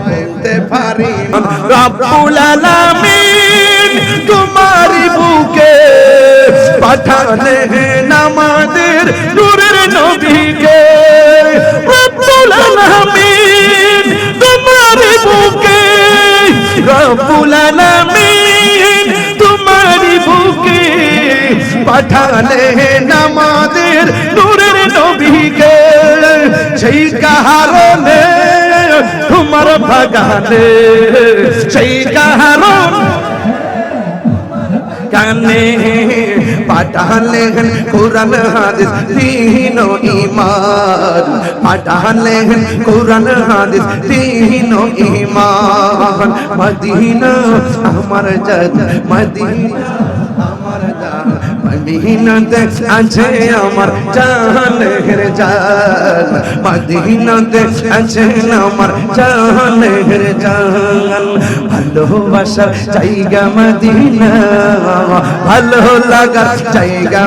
বলতে পারি রব্বুল আলামিন তোমারি বুকে পাঠালেন আমাদের নূরের নবীকে। রব্বুল আলামিন তোমারি বুকে, রব্বুল আলামিন তোমারি বুকে পাঠালেন আমাদের নূরের নবীকে। সেই কারণে তোমার বাগানে সেই কারণ কানে পাঠালেন কোরআন হাদিস ও ইমান পাঠালেন কোরআন হাদিস ও ইমান মদিনা আমার জান মদিনা মদিনাতে আছে আমার জানের জান মদিনাতে আছে আমার জানের জান ভালোবাসার জায়গা মদিনা। ভালো লাগার জায়গা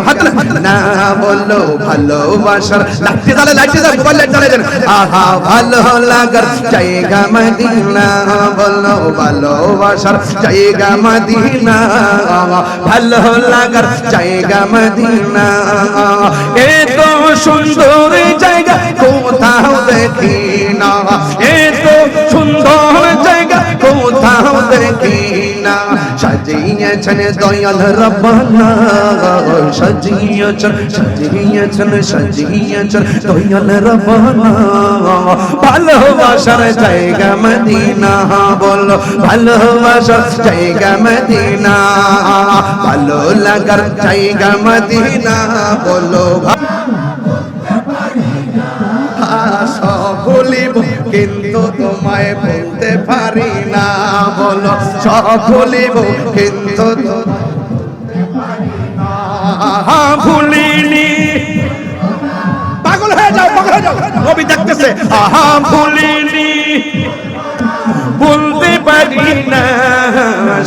না বলো ভালোবাসার লাগতে তাহলে লাগতে দাও মোবাইল লাইট জ্বালিয়ে দেন আহা, ভালো লাগার জায়গা মদিনা। বলো ভালোবাসার জায়গা মদিনা। ভালো লাগার জায়গা মদিনা। এ তো সুন্দর জায়গা, কোথাও দেখি না। সাজিয়েছেন দয়াল রব্বানা। সাজিয়েছেন সাজিয়েছেন সাজিয়েছেন দয়াল রব্বানা। ভালোবাসার জায়গা মদিনা, বলো ভালোবাসার জায়গা মদিনা। ভালো লাগার জায়গা মদিনা, বলো ভাষা বলিব কিন্তু তোমায় বলতে পারি না, বলো সকলিব কিন্তু ভুলিনি। পাগল হয়ে যাও, পাগল হয়ে যাও। নবী দেখতেছে, আহা ভুলিনি। বলতে পারি না।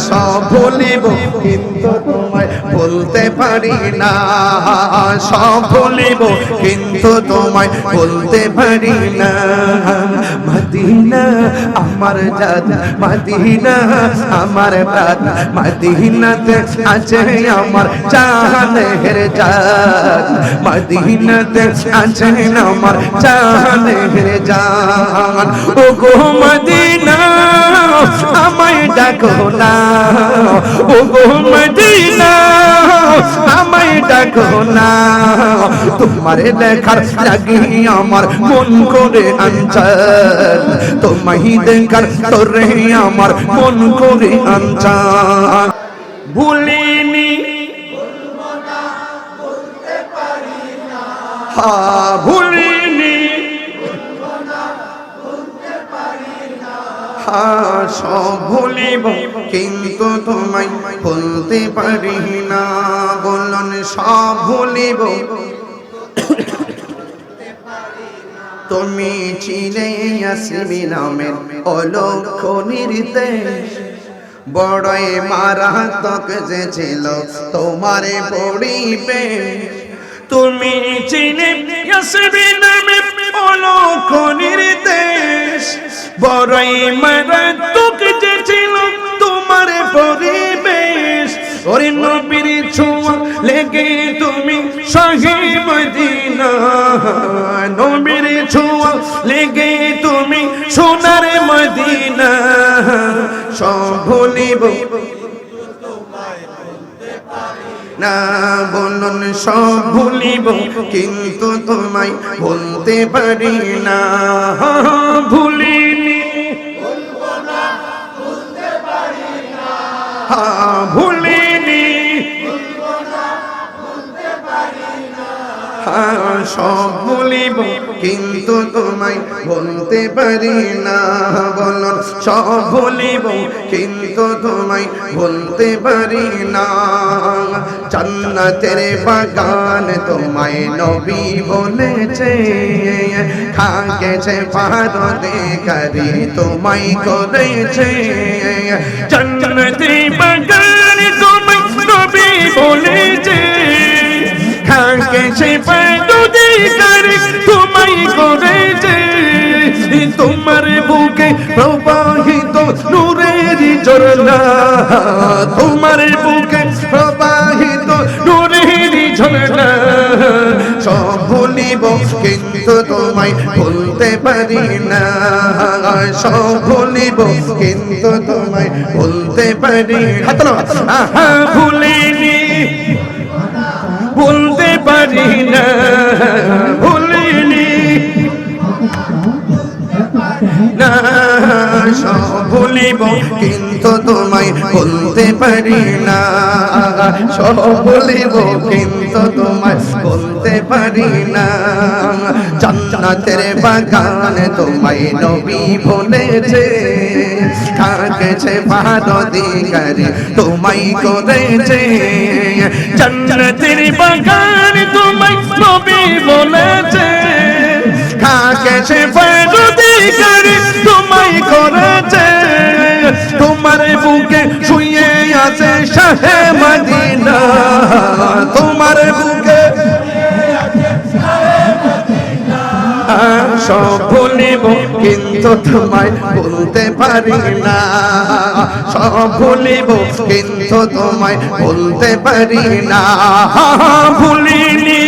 সব বলিব, কিন্তু তোমায় বলতে পারি না। সব বলিব, কিন্তু তোমায় বলতে পারি না। মদিনা, আমার জাত মদিনা, আমার প্রাত মদিনাতে আছে আমার জানের জাত মদিনাতে আছে আমার জানের জান ও গো মদিনা। আমায় ডাকো না। ও গো মদিনা আমায় ডাকো না। তোমারে দেখার লাগি আমার মন করে আঞ্চল তোমায় দেখার তোরে আমার মন করে আঞ্চল ভুলিনি। হা ভুলিনি। সব ভুলিব, কিন্তু তোমায় বলতে পারি না। বলন, সব ভুলিব। তুমি চিনে আসবি নামের অলক্ষ নির্দেশ। বড়ই মারাত্মক যে ছিল তোমারে পড়িবে তুমি চিনে আসবি নামের অলক্ষ নির্দেশ। বড়ই মারাত্মক যে ছিল তোমার পরিবেশ। ওরে নবীর ছোঁয়া লেগে তুমি শাহী মদিনা। নবীর ছোঁয়া লেগে তুমি সোনার মদিনা। সব ভুলিব। না বলুন, সব ভুলিব, কিন্তু তোমায় বলতে পারি না। ভুলিনি ভুলিনি। হ্যাঁ, সব ভুলিব কিন্তু তোমায় বলতে পারি না। বল সব ভুলিব কিন্তু তোমায় বলতে পারি না। জান্নাতের বাগান তোমায় নবী বলেছে। খাগেছে পারদে করি তোমায় করেছে। জান্নাতের বাগান তোমায় নবী বলেছে। খাগেছে পারদে করি তোমায় করেছে। তোমার বুকে প্রভা নূরের ঝরনা তোমার বুকে সব কিন্তু তোমায় ভুলতে পারি না। সব কিন্তু তোমায় ভুলতে পারি ভুলিনি। ভুলতে পারি না। ভুলিনি না ভুলিব, কিন্তু তোমায় ভুলতে পারি না। সব ভুলিব, কিন্তু তোমায় ভুলতে পারি না। জান্নাতের বাগানে তোমায় নবী বলেছে কাকেছে ভারদিগারে তোমায় করেছে। জান্নাতের বাগান তোমায় নবী বলেছে। কাকেছে ফারুদি করে তোমায় করেছে। তোমার বুকে শুয়ে আছে শাহে মদিনা। তোমার বুকে সব ভুলিব কিন্তু তোমায় বলতে পারি না। সব ভুলিব কিন্তু তোমায় বলতে পারি না। ভুলিনি।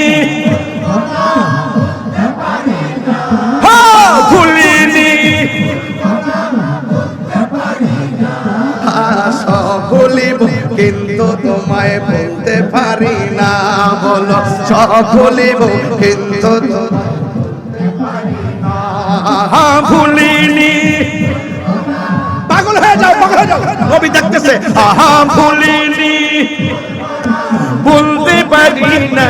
কিন্তু তোমায় বলতে পারি না বলো সব ভুলিব কিন্তু ভুলিনি। পাগল হয়ে যাও পাগল হয়ে যাও। নবী দেখতেছে আহা ভুলিনি। বলতে পারি না।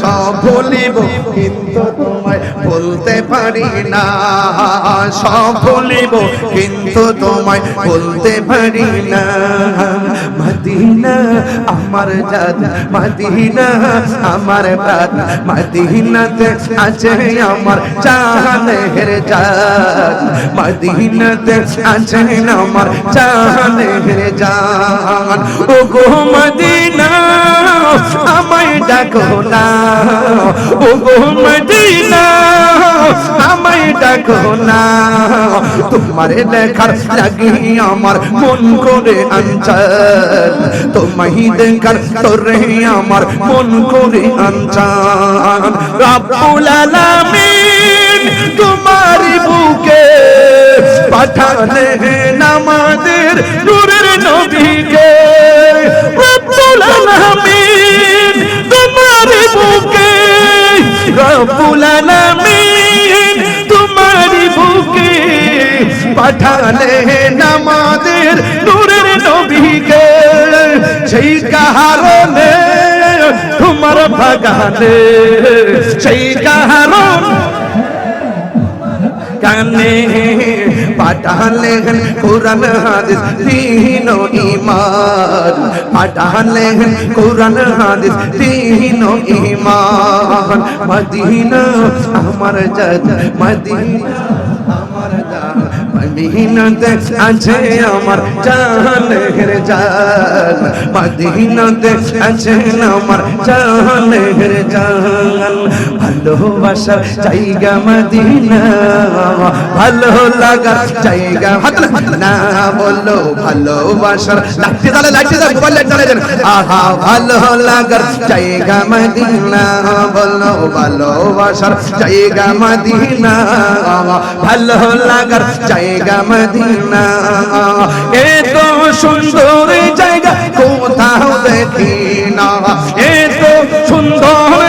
সব ভুলিব কিন্তু তোমায় বলতে পারি না সব ভুলিব কিন্তু তোমায় বলতে পারি না। মদিনা, আমার জাত, মদিনা, আমার প্রাত মদিনাতে আছে আমার চাহনের জাত, মদিনাতে আছে আমার চাহনের জান ও গো মদিনা আমায় ডাকো না। ও গো মদিনা, আমায় ডাকো না। তোমার দেখার লাগি আমার মন করে আঞ্চার তোমায় দেখার তোরে আমার মন করে আঞ্চার রাব্বুল তোমার বুকে পাঠালে নামাদের নূরের নবীকে। রব্বুল আলামিন তোমার বুকে পাঠালে নামাদের নূরের নবীকে। সেই কারণে তোমার বাগানে সেই কারণ কানে পাঠালেন কোরআন হাদিস ও ইমান পাঠালেন কোরআন হাদিস ও ইমান মদিনা, আমার জাত মদিনা। মদিনাতে আছে আমার জানের জান মদিনাতে আছে আমার জানের জান ভালোবাসার জায়গা মদিনা। ভালো লাগার জায়গা না বলো ভালোবাসার লাগতে তাহলে লাগতে তাহলে মোবাইল লাইট জ্বালিয়ে দেন। আহা, ভালো লাগার জায়গা মদিনা। বলো ভালোবাসার জায়গা মদিনা। ভালো লাগার জায়গা মদিনা। এত সুন্দর জায়গা কোথাও দেখি না। এত সুন্দর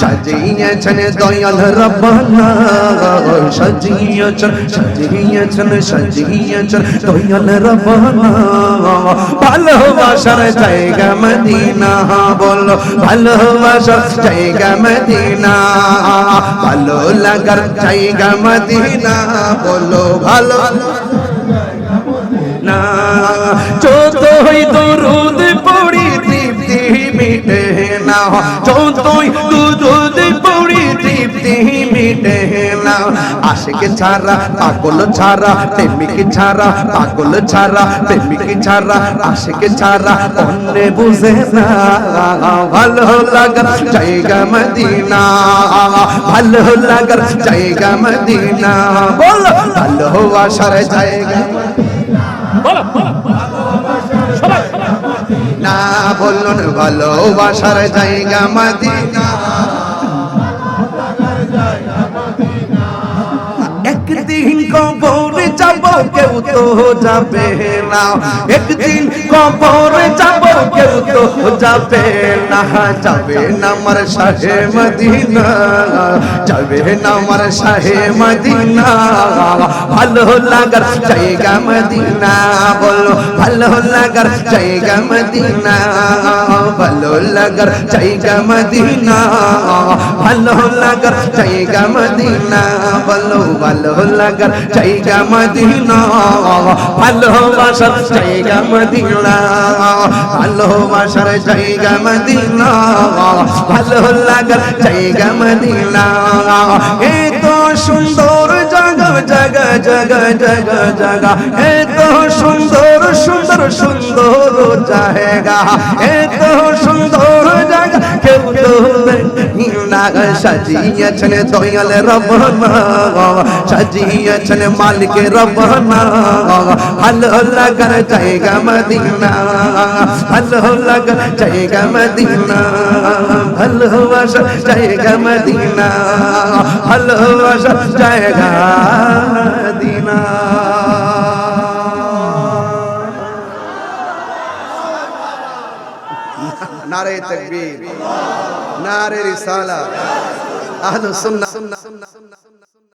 সাজিয়েছেন দয়াল রব্বানা সাজিয়েছেন সাজিয়েছেন সাজিয়েছেন দয়াল রব্বানা ভালোবাসার জায়গা মদিনা, বলো, ভালোবাসার জায়গা মদিনা। ভালো লাগার জায়গা মদিনা, বলো, ভালো না যতই দরুদ পড়ি যতই দুধ পড়ি তৃপ্তি মিটে না আশিক ছাড়া পাগল ছাড়া প্রেমিক ছাড়া পাগল ছাড়া প্রেমিক ছাড়া আশিক ছাড়া অন্য বুঝে না ভালো লাগার জায়গা মদিনা। ভালো লাগার জায়গা মদিনা। বল ভালোবাসার জায়গা বলো বলো। না বলুন ভালোবাসার জায়গা মদিনা। একদিন কবর কেউ তো যাবে না। একদিন কবরে যাব, কেউ তো যাবে না। যাবে না আমার শাহে মদিনা। যাবে না আমার শাহে মদিনা। ভালো লাগার জায়গা মদিনা, বলো, ভালো লাগার জায়গা মদিনা। ভালো লাগার জায়গা মদিনা, ভালো লাগার জায়গা মদিনা, বলো, ভালো লাগার জায়গা মদিনা। ভালোবাসার জায়গা মদিনা। ভালোবাসার জায়গা মদিনা। ভালো লাগার জায়গা মদিনা। এ তো সুন্দর জায়গা জায়গা জায়গা জায়গা জায়গা এ তো সুন্দর সুন্দর সুন্দর জায়গা। এ তো সুন্দর জায়গা। কেউ না সাজিয়েছেন দয়াল রবনা সাজিয়েছেন মালিক রবনা ভালো লাগার জায়গা মদিনা। ভালো লাগার জায়গা মদিনা। ভালোবাসা জায়গা মদিনা। ভালোবাসা জায়গা মদিনা। নারে তকবীর। নারে রিসালা আহলুস সুন্নাহ।